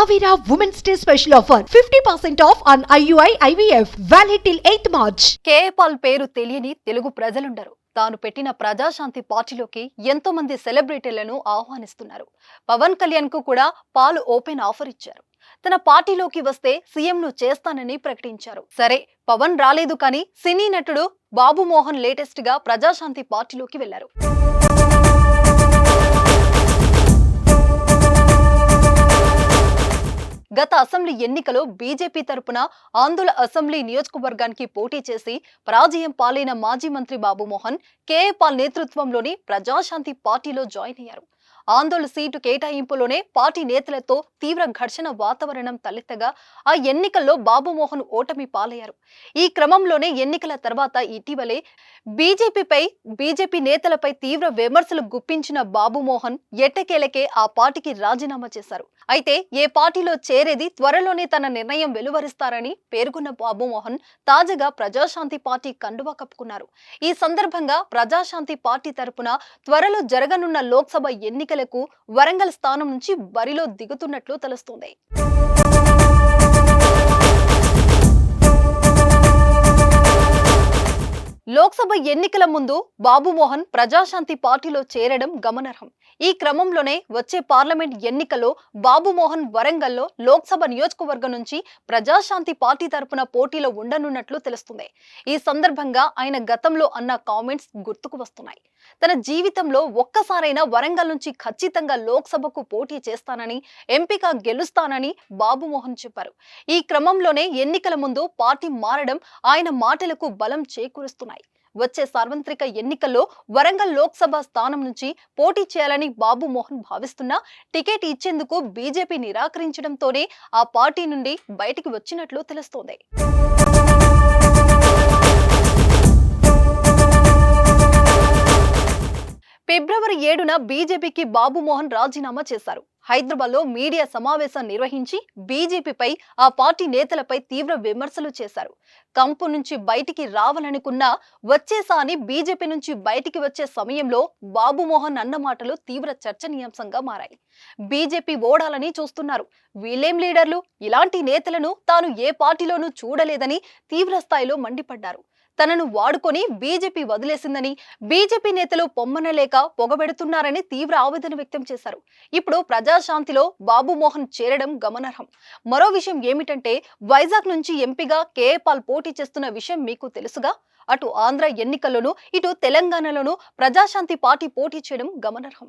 Avira Women's Day special offer 50% off on IUI IVF valid till 8th March. KA Paul పేరు తెలియని తెలుగు ప్రజలుండరు. తాను పెట్టిన ప్రజాశాంతి పార్టీలోకి ఎంతో మంది సెలబ్రిటీలను ఆహ్వానిస్తున్నారు. పవన్ కళ్యాణ్కు కూడా పాలు ఓపెన్ ఆఫర్ ఇచ్చారు. తన పార్టీలోకి వస్తే సీఎంను చేస్తానని ప్రకటించారు. సరే పవన్ రాలేదు కానీ సినీ నటుడు బాబు మోహన్ లేటెస్ట్గా ప్రజాశాంతి పార్టీలోకి వెళ్ళారు గత అసెంబ్లీ ఎన్నికలో బీజేపీ తరపున ఆందోళ అసెంబ్లీ నియోజకవర్గానికి పోటీ చేసి పరాజయం పాలైన మాజీ మంత్రి బాబుమోహన్ కేఏపాల్ పాల్ నేతృత్వంలోని ప్రజాశాంతి పార్టీలో జాయిన్ అయ్యారు. ఆందోళన సీటు కేటాయింపులోనే పార్టీ నేతలతో తీవ్ర ఘర్షణ వాతావరణం తలెత్తగా ఆ ఎన్నికల్లో బాబుమోహన్ ఓటమి పాలయ్యారు. ఈ క్రమంలోనే ఎన్నికల తర్వాత ఇటీవలే బీజేపీపై బీజేపీ నేతలపై తీవ్ర విమర్శలు గుప్పించిన బాబుమోహన్ ఎట్టకేలకే ఆ పార్టీకి రాజీనామా చేశారు. అయితే ఏ పార్టీలో చేరేది త్వరలోనే తన నిర్ణయం వెలువరిస్తారని పేర్కొన్న బాబుమోహన్ తాజాగా ప్రజాశాంతి పార్టీ కండువా కప్పుకున్నారు. ఈ సందర్భంగా ప్రజాశాంతి పార్టీ తరపున త్వరలో జరగనున్న లోక్సభ ఎన్నికల ఎన్నికలకు వరంగల్ స్థానం నుంచి బరిలో దిగుతున్నట్లు తెలుస్తోంది. లోక్సభ ఎన్నికల ముందు బాబుమోహన్ ప్రజాశాంతి పార్టీలో చేరడం గమనార్హం. ఈ క్రమంలోనే వచ్చే పార్లమెంట్ ఎన్నికల్లో బాబుమోహన్ వరంగల్లో లోక్సభ నియోజకవర్గం నుంచి ప్రజాశాంతి పార్టీ తరపున పోటీలో ఉండనున్నట్లు తెలుస్తుంది. ఈ సందర్భంగా ఆయన గతంలో అన్న కామెంట్స్ గుర్తుకు వస్తున్నాయి. తన జీవితంలో ఒక్కసారైనా వరంగల్ నుంచి ఖచ్చితంగా లోక్సభకు పోటీ చేస్తానని ఎంపిక గెలుస్తానని బాబుమోహన్ చెప్పారు. ఈ క్రమంలోనే ఎన్నికల ముందు పార్టీ మారడం ఆయన మాటలకు బలం చేకూరుస్తున్నాయి. వచ్చే సార్వత్రిక ఎన్నికల్లో వరంగల్ లోక్సభ స్థానం నుంచి పోటీ చేయాలని బాబు మోహన్ భావిస్తున్నా టికెట్ ఇచ్చేందుకు బీజేపీ నిరాకరించడంతోనే ఆ పార్టీ నుండి బయటికి వచ్చినట్లు తెలుస్తోంది. ఫిబ్రవరి ఏడున బీజేపీకి బాబుమోహన్ రాజీనామా చేశారు. హైదరాబాద్లో మీడియా సమావేశం నిర్వహించి బీజేపీపై ఆ పార్టీ నేతలపై తీవ్ర విమర్శలు చేశారు. కంపు నుంచి బయటికి రావాలనుకున్న వచ్చేసా అని బీజేపీ నుంచి బయటికి వచ్చే సమయంలో బాబుమోహన్ అన్న మాటలు తీవ్ర చర్చనీయాంశంగా మారాయి. బీజేపీ ఓడాలని చూస్తున్నారు. వీళ్ళేం లీడర్లు? ఇలాంటి నేతలను తాను ఏ పార్టీలోనూ చూడలేదని తీవ్ర స్థాయిలో మండిపడ్డారు. తనను వాడుకొని బీజేపీ వదిలేసిందని బీజేపీ నేతలు పొమ్మనలేక పొగబెడుతున్నారని తీవ్ర ఆవేదన వ్యక్తం చేశారు. ఇప్పుడు ప్రజాశాంతిలో బాబు మోహన్ చేరడం గమనార్హం. మరో విషయం ఏమిటంటే వైజాగ్ నుంచి ఎంపీగా కేఏపాల్ పోటీ చేస్తున్న విషయం మీకు తెలుసుగా? అటు ఆంధ్ర ఎన్నికల్లోనూ ఇటు తెలంగాణలోనూ ప్రజాశాంతి పార్టీ పోటీ చేయడం గమనార్హం.